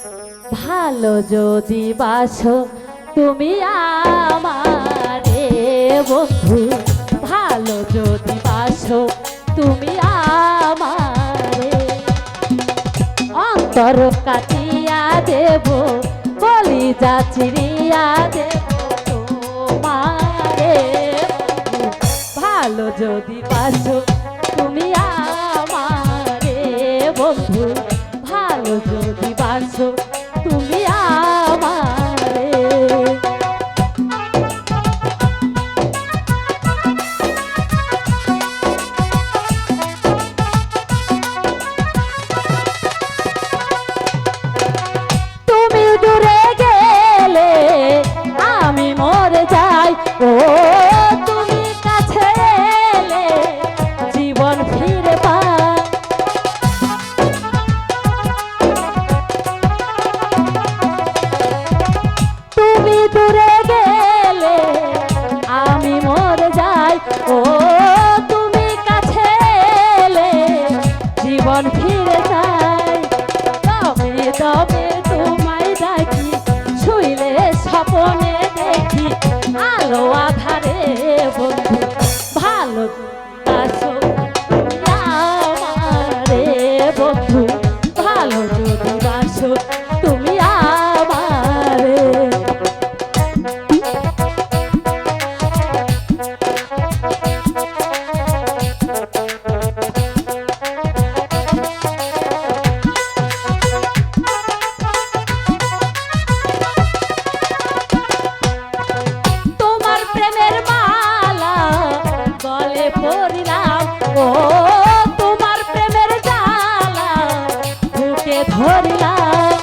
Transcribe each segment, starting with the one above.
ভালো যদি বাসো, তুমি আমারে বন্ধু। ভালো যদি বাসো, তুমি আমারে। অন্তর কাটিয়া দেব, বলি যা চিরিয়া দেব ভালো যদি বাসো, তুমি আমারে বন্ধু। যদি বাসো জীবন ফিরে যায়। তবে তবে তোমায় ডাকি শুইলে স্বপনে দেখি, আলো আধারে বন্ধু, ভালো আসো আমারে বন্ধু, ভালো যদি বাসো পড়িলাম ও, তোমার প্রেমের জালা বুকে ধরিলাম।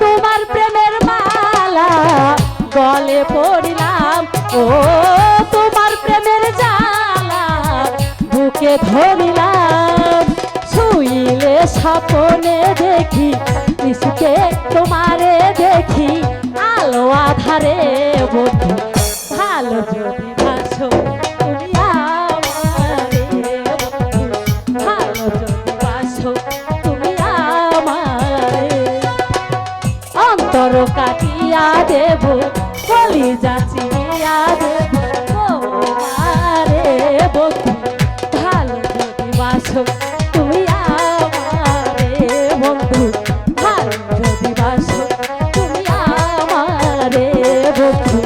তোমার প্রেমের মালা গলে পড়িলাম। ও, তোমার প্রেমের জালা বুকে ধরিলাম স্বপনে দেখি, নিশুকে তোমারে দেখি। আলো আধারে বন্ধু, ভালো যদি আমারে। ভালো কাটিয়া দেব বলি যাচিয়া দেব। বন্ধু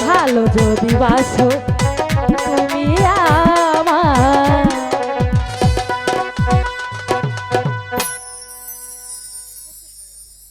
ভালো যদি বাসো